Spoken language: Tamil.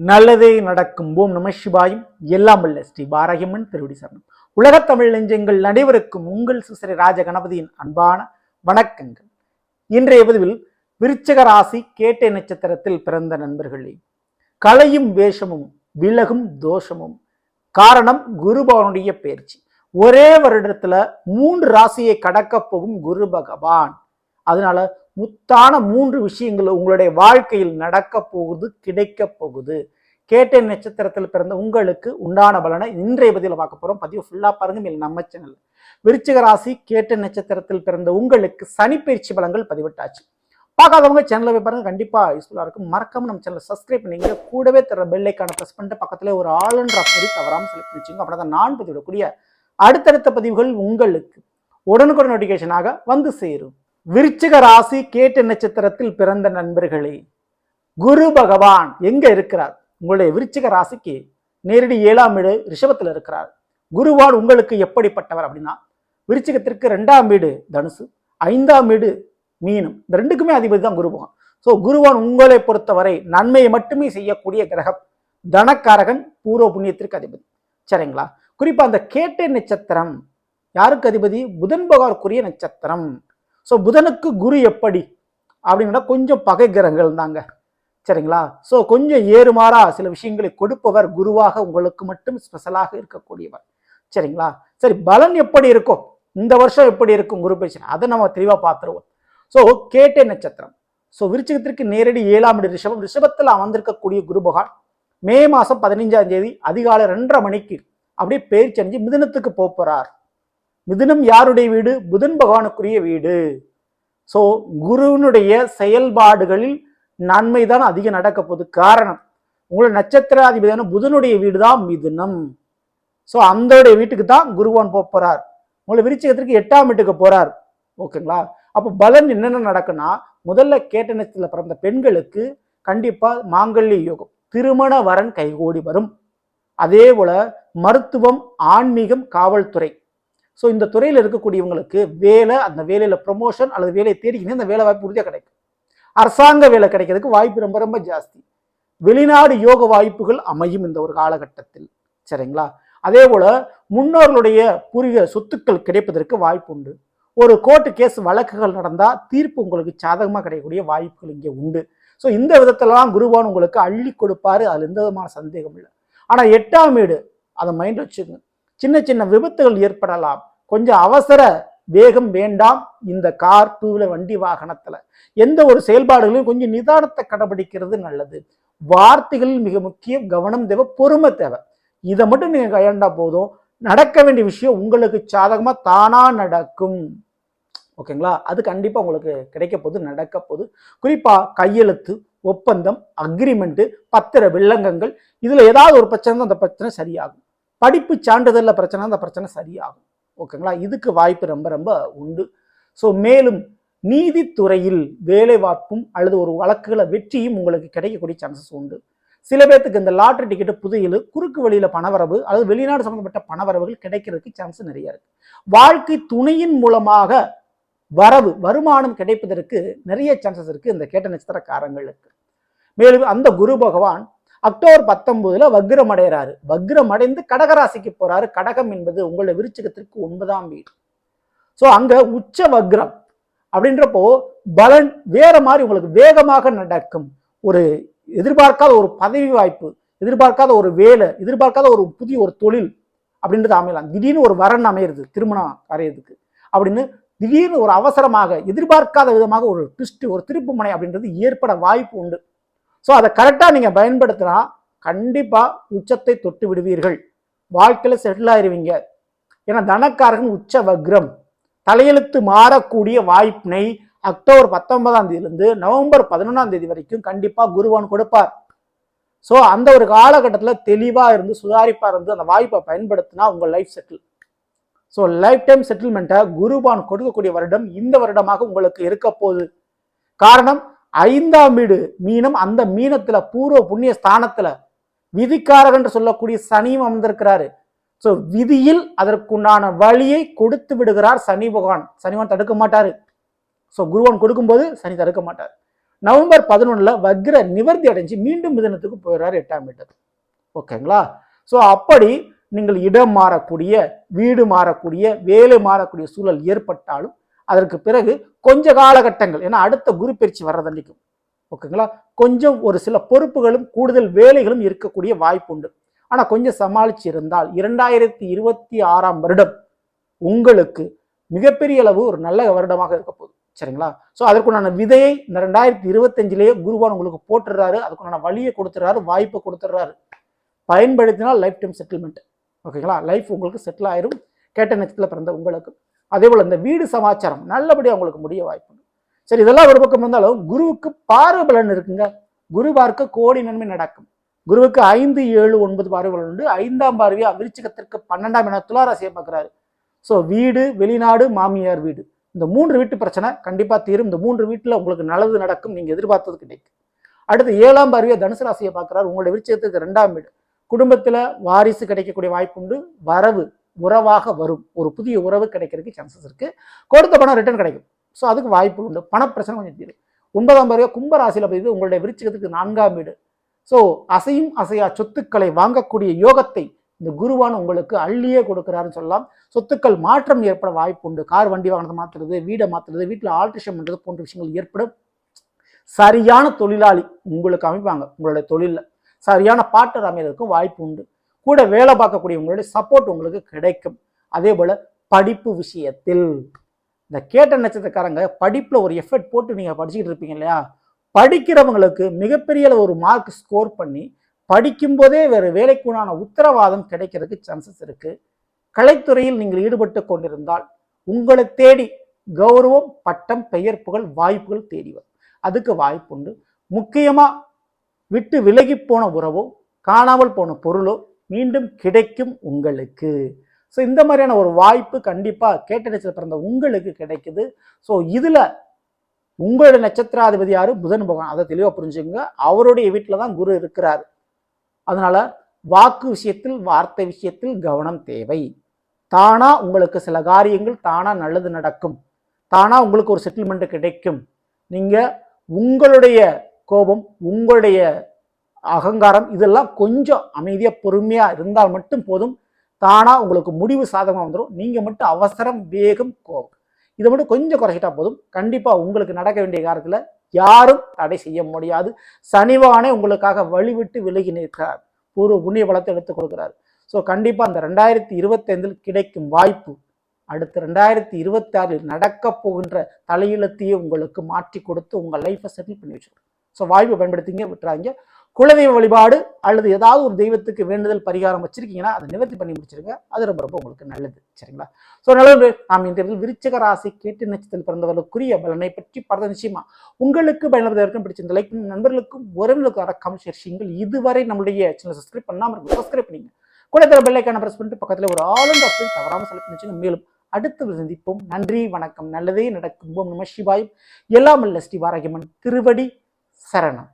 நல்லதே நடக்கும். ஓம் நம சிவாயும். எல்லாம் வல்ல ஸ்ரீ பாரகியம்மன் திருவடி சரணம். உலகத் தமிழ் நெஞ்சங்கள் அனைவருக்கும் உங்கள் சுசரி ராஜ கணபதியின் அன்பான வணக்கங்கள். இன்றைய பதிவில் விருச்சக ராசி கேட்டை நட்சத்திரத்தில் பிறந்த நண்பர்களே கலையும் வேஷமும் விலகும் தோஷமும் காரணம் குருபவனுடைய பயிற்சி ஒரே வருடத்துல மூன்று ராசியை கடக்கப் போகும் குரு பகவான். அதனால முத்தான மூன்று விஷயங்கள் உங்களுடைய வாழ்க்கையில் நடக்க போகுது கிடைக்க போகுது. கேட்டை நட்சத்திரத்தில் பிறந்த உங்களுக்கு உண்டான பலனை இன்றைய பதிவில் பார்க்க போறோம். பதிவு ஃபுல்லா பாருங்க மேல் நம்ம சேனல் விருச்சிக ராசி கேட்ட நட்சத்திரத்தில் பிறந்த உங்களுக்கு சனிப்பயிற்சி பலங்கள் பதிவிட்டாச்சு. பார்க்காதவங்க சேனலை போய் பாருங்க கண்டிப்பா யூஸ்ஃபுல்லா இருக்கும். மறக்காம நம்ம சேனலை சப்ஸ்கிரைப் பண்ணீங்க. கூடவே தர பெல்லைக்கான ப்ரெஸ் பண்ணிட்டு பக்கத்துல ஒரு ஆல் அண்ட் மாதிரி தவறாம செலக்ட் பண்ணிச்சுங்க அப்படின்னா நான் பதிவிடக்கூடிய அடுத்தடுத்த பதிவுகள் உங்களுக்கு உடனுக்குடன் நோட்டிஃபிகேஷனாக வந்து சேரும். விருச்சிக ராசி கேட்டு நட்சத்திரத்தில் பிறந்த நண்பர்களே குரு பகவான் எங்க இருக்கிறார்? உங்களுடைய விருச்சிக ராசிக்கு நேரடி ஏழாம் வீடு ரிஷபத்தில் இருக்கிறார். குருவான் உங்களுக்கு எப்படிப்பட்டவர் அப்படின்னா விருச்சிகத்திற்கு ரெண்டாம் வீடு தனுசு ஐந்தாம் வீடு மீனும். இந்த ரெண்டுக்குமே அதிபதி தான் குருபகவான் ஸோ குருவான் உங்களை பொறுத்தவரை நன்மையை மட்டுமே செய்யக்கூடிய கிரகம் தனக்காரகன் பூர்வ புண்ணியத்திற்கு அதிபதி. சரிங்களா? குறிப்பா அந்த கேட்டை நட்சத்திரம் யாருக்கு அதிபதி? புதன் பகவானுக்குரிய நட்சத்திரம். ஸோ புதனுக்கு குரு எப்படி? அப்படின்னா கொஞ்சம் பகை கிரகங்கள் தாங்க. சரிங்களா? ஸோ கொஞ்சம் ஏறுமாறா சில விஷயங்களை கொடுப்பவர் குருவாக உங்களுக்கு மட்டும் ஸ்பெஷலாக இருக்கக்கூடியவர். சரிங்களா? சரி பலன் எப்படி இருக்கும்? இந்த வருஷம் எப்படி இருக்கும்? குரு பயிற்சி? அதை நம்ம தெளிவாக பார்த்துருவோம். ஸோ கேட்டே நட்சத்திரம். ஸோ விருச்சகத்திற்கு நேரடி ஏழாம் இடி ரிஷபம். ரிஷபத்தில் அமர்ந்திருக்கக்கூடிய குரு பகவான் மே மாதம் பதினைஞ்சாம் தேதி அதிகாலை ரெண்டரை மணிக்கு அப்படியே பயிற்சி அடைஞ்சு மிதனத்துக்கு போகிறார் மிதுனம் யாருடைய வீடு? புதன் பகவானுக்குரிய வீடு. ஸோ குருவினுடைய செயல்பாடுகளில் நன்மை தான் அதிகம் நடக்க போகுது காரணம். உங்களோட நட்சத்திராதிபதியான புதனுடைய வீடு தான் மிதுனம். ஸோ அந்த வீட்டுக்கு தான் குருவான் போகிறார் உங்களை விருச்சிகத்திற்கு எட்டாம் வீட்டுக்கு போகிறார் ஓகேங்களா அப்போ பலன் என்னென்ன நடக்குன்னா முதல்ல கேட்ட நட்சத்திரத்தில் பிறந்த பெண்களுக்கு கண்டிப்பாக மாங்கல்ய யோகம் திருமண வரன் கைகூடி வரும். அதே போல மருத்துவம் ஆன்மீகம் காவல்துறை. ஸோ இந்த துறையில் இருக்கக்கூடியவங்களுக்கு வேலை அந்த வேலையில் ப்ரொமோஷன் அல்லது வேலையை தேடிக்கிங்க அந்த வேலை வாய்ப்பு உறுதியாக கிடைக்கும். அரசாங்க வேலை கிடைக்கிறதுக்கு வாய்ப்பு ரொம்ப ரொம்ப ஜாஸ்தி. வெளிநாடு யோக வாய்ப்புகள் அமையும் இந்த ஒரு காலகட்டத்தில். சரிங்களா? அதே போல் முன்னோர்களுடைய பூர்வீக சொத்துக்கள் கிடைப்பதற்கு வாய்ப்பு உண்டு. ஒரு கோர்ட்டு கேஸ் வழக்குகள் நடந்தால் தீர்ப்பு உங்களுக்கு சாதகமாக கிடைக்கக்கூடிய வாய்ப்புகள் இங்கே உண்டு. ஸோ இந்த விதத்திலலாம் குருவான் உங்களுக்கு அள்ளி கொடுப்பாரு. அதில் எந்த விதமான சந்தேகம் இல்லை. ஆனால் எட்டாம் வீடு அதை மைண்ட் வச்சுங்க சின்ன சின்ன விபத்துகள் ஏற்படலாம். கொஞ்சம் அவசர வேகம் வேண்டாம். இந்த கார் டூ வீலர் வண்டி வாகனத்துல. எந்த ஒரு செயல்பாடுகளையும் கொஞ்சம் நிதானத்தை கடைபிடிக்கிறது நல்லது. வார்த்தைகளில் மிக முக்கியம் கவனம் தேவை பொறுமை தேவை. இதை மட்டும் நீங்க கையாண்டா போதும். நடக்க வேண்டிய விஷயம் உங்களுக்கு சாதகமா தானா நடக்கும். ஓகேங்களா? அது கண்டிப்பாக உங்களுக்கு கிடைக்க போகுது நடக்க போது குறிப்பாக கையெழுத்து ஒப்பந்தம் அக்ரிமெண்ட்டு பத்திர வில்லங்கங்கள் இதில் ஏதாவது ஒரு பிரச்சனை அந்த பிரச்சனை சரியாகும். படிப்பு சான்றிதழில் பிரச்சனை அந்த பிரச்சனை சரியாகும். ஓகேங்களா? இதுக்கு வாய்ப்பு ரொம்ப ரொம்ப உண்டு. ஸோ மேலும் நீதித்துறையில் வேலை வாய்ப்பும் அல்லது ஒரு வழக்குகளை வெற்றியும் உங்களுக்கு கிடைக்கக்கூடிய சான்சஸ் உண்டு. சில பேர்த்துக்கு இந்த லாட்ரி டிக்கெட்டு புதையல் குறுக்கு வழியில் பணவரவு அல்லது வெளிநாடு சம்மந்தப்பட்ட பணவரவுகள் கிடைக்கிறதுக்கு சான்ஸ் நிறைய இருக்கு. வாழ்க்கை துணையின் மூலமாக வரவு வருமானம் கிடைப்பதற்கு நிறைய சான்சஸ் இருக்கு. இந்த கேட்ட நட்சத்திரக்காரங்களுக்கு மேலும் அந்த குரு பகவான் அக்டோபர் பத்தொன்பதுல வக்ரம் அடைகிறாரு வக்ரம் அடைந்து கடகராசிக்கு போறாரு. கடகம் என்பது உங்களுடைய விருச்சிகத்திற்கு ஒன்பதாம் வீடு. ஸோ அங்க உச்ச வக்ரம் அப்படின்றப்போ பலன் வேற மாதிரி உங்களுக்கு வேகமாக நடக்கும். ஒரு எதிர்பார்க்காத ஒரு பதவி வாய்ப்பு எதிர்பார்க்காத ஒரு வேலை எதிர்பார்க்காத ஒரு புதிய ஒரு தொழில் அப்படின்றது அமையலாம். திடீர்னு ஒரு வரன் அமையிறது திருமணம் அறையிறதுக்கு அப்படின்னு திடீர்னு ஒரு அவசரமாக எதிர்பார்க்காத விதமாக ஒரு ட்விஸ்ட் ஒரு திருப்புமனை அப்படின்றது ஏற்பட வாய்ப்பு உண்டு. ஸோ அதை கரெக்டாக நீங்கள் பயன்படுத்தினா கண்டிப்பாக உச்சத்தை தொட்டு விடுவீர்கள். வாழ்க்கையில் செட்டில் ஆயிடுவீங்க ஏன்னா தனக்காரகன் உச்ச வக்ரம் தலையெழுத்து மாறக்கூடிய வாய்ப்பினை அக்டோபர் பத்தொன்பதாம் தேதியிலிருந்து நவம்பர் பதினொன்றாம் தேதி வரைக்கும் கண்டிப்பாக குருவான் கொடுப்பார். ஸோ அந்த ஒரு காலகட்டத்தில் தெளிவாக இருந்து சுதாரிப்பாக இருந்து அந்த வாய்ப்பை பயன்படுத்தினா உங்கள் life settle so life time செட்டில்மெண்ட்டை குருபான் கொடுக்கக்கூடிய வருடம் இந்த வருடமாக உங்களுக்கு இருக்க போகுது. காரணம் ஐந்தாம் வீடு மீனம் அந்த மீனத்துல பூர்வ புண்ணிய ஸ்தானத்துல விதிக்காரகன் என்று சொல்லக்கூடிய சனியும் அமர்ந்திருக்கிறாரு. ஸோ விதியில் அதற்குண்டான வழியை கொடுத்து விடுகிறார் சனி பகவான். சனிவான் தடுக்க மாட்டாரு. ஸோ குருவான் கொடுக்கும்போது சனி தடுக்க மாட்டார். நவம்பர் பதினொன்றில் வக்ர நிவர்த்தி அடைஞ்சு மீண்டும் மிதனத்துக்கு போயிடுறாரு எட்டாம் மீட்டர் ஓகேங்களா ஸோ அப்படி நீங்கள் இடம் மாறக்கூடிய வீடு மாறக்கூடிய வேலை மாறக்கூடிய சூழல் ஏற்பட்டாலும் அதற்கு பிறகு கொஞ்ச காலகட்டங்கள் ஏன்னா அடுத்த குரு பயிற்சி வர்றதன்னைக்கும் ஓகேங்களா? கொஞ்சம் ஒரு சில பொறுப்புகளும் கூடுதல் வேலைகளும் இருக்கக்கூடிய வாய்ப்பு உண்டு. ஆனால் கொஞ்சம் சமாளிச்சு இருந்தால் இரண்டாயிரத்தி இருபத்தி ஆறாம் வருடம் உங்களுக்கு மிகப்பெரிய அளவு ஒரு நல்ல வருடமாக இருக்க போகுது. சரிங்களா? ஸோ அதற்குண்டான விதையை இந்த ரெண்டாயிரத்தி இருபத்தஞ்சிலேயே குருவான் உங்களுக்கு போட்டுடுறாரு. அதுக்குண்டான வழியை கொடுத்துட்றாரு வாய்ப்பை கொடுத்துட்றாரு. பயன்படுத்தினால் லைஃப் டைம் செட்டில்மெண்ட் ஓகேங்களா? லைஃப் உங்களுக்கு செட்டில் ஆயிரும். கேட்ட நட்சத்திரத்தில் பிறந்த உங்களுக்கு அதே போல் இந்த வீடு சமாச்சாரம் நல்லபடியாக உங்களுக்கு முடிய வாய்ப்பு உண்டு. சரி இதெல்லாம் ஒரு பக்கம் இருந்தாலும் குருவுக்கு பார்வை பலன் இருக்குங்க. குரு பார்க்க கோடி நன்மை நடக்கும். குருவுக்கு ஐந்து ஏழு ஒன்பது பார்வைகள் உண்டு. ஐந்தாம் பார்வையா விருச்சிகத்திற்கு பன்னெண்டாம் என துளாராசியை பார்க்குறாரு. ஸோ வீடு வெளிநாடு மாமியார் வீடு. இந்த மூன்று வீட்டு பிரச்சனை கண்டிப்பாக தீரும். இந்த மூன்று வீட்டில் உங்களுக்கு நல்லது நடக்கும். நீங்கள் எதிர்பார்த்தது கிடைக்கும். அடுத்து ஏழாம் பார்வையை தனுசு ராசியை பார்க்குறாரு. உங்களுடைய விருச்சிகத்துக்கு ரெண்டாம் வீடு. குடும்பத்தில் வாரிசு கிடைக்கக்கூடிய வாய்ப்பு உண்டு. வரவு உறவாக வரும். ஒரு புதிய உறவு கிடைக்கிறதுக்கு சான்சஸ் இருக்குது கொடுத்த பணம் ரிட்டர்ன் கிடைக்கும். ஸோ அதுக்கு வாய்ப்பு உண்டு. பணப்பிரச்சனை கொஞ்சம் தீரும். ஒன்பதாம் பருவ கும்பராசியில் போய் உங்களுடைய விருச்சிகத்துக்கு நான்காம் வீடு. ஸோ அசையும் அசையா சொத்துக்களை வாங்கக்கூடிய யோகத்தை இந்த குருவான் உங்களுக்கு அள்ளியே கொடுக்குறாருன்னு சொல்லலாம். சொத்துக்கள் மாற்றம் ஏற்பட வாய்ப்பு உண்டு. கார் வண்டி வாகனத்தை மாற்றுறது வீடை மாற்றுறது வீட்டில் ஆல்ட்ரேஷன் பண்ணுறது போன்ற விஷயங்கள் ஏற்படும். சரியான தொழிலாளி உங்களுக்கு அமைப்பாங்க. உங்களுடைய தொழிலில் சரியான பாட்டர் அமைகிறதுக்கும் வாய்ப்பு உண்டு. கூட வேலை பார்க்கக்கூடியவங்களுடைய சப்போர்ட் உங்களுக்கு கிடைக்கும். அதே போல் படிப்பு விஷயத்தில். இந்த கேட்ட நட்சத்திரக்காரங்க படிப்பில் ஒரு எஃபர்ட் போட்டு நீங்கள் படிச்சுக்கிட்டு இருப்பீங்க இல்லையா? படிக்கிறவங்களுக்கு மிகப்பெரிய ஒரு மார்க் ஸ்கோர் பண்ணி படிக்கும்போதே வேறு வேலைக்குண்டான உத்தரவாதம் கிடைக்கிறதுக்கு சான்சஸ் இருக்குது கலைத்துறையில் நீங்கள் ஈடுபட்டு கொண்டிருந்தால் உங்களை தேடி கௌரவம் பட்டம் பெயர் புகழ் வாய்ப்புகள் தேடி வரும். அதுக்கு வாய்ப்புண்டு. முக்கியமாக விட்டு விலகி போன உறவோ காணாமல் போன பொருளோ மீண்டும் கிடைக்கும் உங்களுக்கு. ஸோ இந்த மாதிரியான ஒரு வாய்ப்பு கண்டிப்பாக கேட்ட பிறந்த உங்களுக்கு கிடைக்குது. ஸோ இதில் உங்களுடைய நட்சத்திராதிபதி யார்? புதன் பகவான். அதை தெளிவாக புரிஞ்சுங்க அவருடைய வீட்டில் தான் குரு இருக்கிறார். அதனால் வாக்கு விஷயத்தில் வார்த்தை விஷயத்தில் கவனம் தேவை. தானாக உங்களுக்கு சில காரியங்கள் தானாக நல்லது நடக்கும். தானா உங்களுக்கு ஒரு செட்டில்மெண்ட்டு கிடைக்கும். நீங்கள் உங்களுடைய கோபம் உங்களுடைய அகங்காரம் இதெல்லாம் கொஞ்சம் அமைதியாக பொறுமையாக இருந்தால் மட்டும் போதும். தானாக உங்களுக்கு முடிவு சாதகமாக வந்துடும் நீங்கள் மட்டும் அவசரம் வேகம் கோபம். இதை மட்டும் கொஞ்சம் குறைச்சிட்டா போதும். கண்டிப்பாக உங்களுக்கு நடக்க வேண்டிய காலத்தில் யாரும் தடை செய்ய முடியாது. சனிவானே உங்களுக்காக வழிவிட்டு விலகி நிற்கிறார். பூர்வ புண்ணிய பலத்தை எடுத்து கொடுக்குறாரு ஸோ கண்டிப்பாக அந்த ரெண்டாயிரத்தி இருபத்தைந்தில் கிடைக்கும் வாய்ப்பு அடுத்து ரெண்டாயிரத்தி இருபத்தி ஆறில் நடக்க போகின்ற தலையெழுத்தையே உங்களுக்கு மாற்றி கொடுத்து உங்கள் லைஃப்பை செட்டில் பண்ணி வச்சிருக்கோம். ஸோ வாய்ப்பை பயன்படுத்திங்க விட்டுறாங்க குலதெய்வ வழிபாடு அல்லது ஏதாவது ஒரு தெய்வத்துக்கு வேண்டுதல் பரிகாரம் வச்சிருக்கீங்கன்னா அதை நிவர்த்தி பண்ணி முடிச்சிருங்க. அது ரொம்ப ரொம்ப உங்களுக்கு நல்லது. சரிங்களா? ஸோ நல்லது நாம் இந்த இடத்தில் விருச்சக ராசி கேட்டு நட்சத்திரத்தில் பிறந்தவர்களுக்குரிய பலனை பற்றி பார்த்த நிச்சயமா உங்களுக்கு பயன்படுத்துவதற்கும் பிடிச்சிருந்த லைக் நண்பர்களுக்கும் உறவுகளுக்கும் அறக்காம ஷேர் செய்யுங்கள். இதுவரை நம்மளுடைய சேனல் சப்ஸ்கிரைப் பண்ணாமல் இருக்கும் சப்ஸ்கிரைப் பண்ணிங்க. கூட தர பெல்லைக்கான ப்ரெஸ் பண்ணிட்டு பக்கத்தில் ஒரு ஆளுந்த ஆப்ஷன் தவறாமல் செலக்ட் பண்ணி மேலும் அடுத்து சந்திப்போம். நன்றி வணக்கம். நல்லதே நடக்கும். ஓம் நம சிவாயும் எல்லாம் அல்ல ஸ்ரீ வாரகியம்மன் திருவடி சரணம்.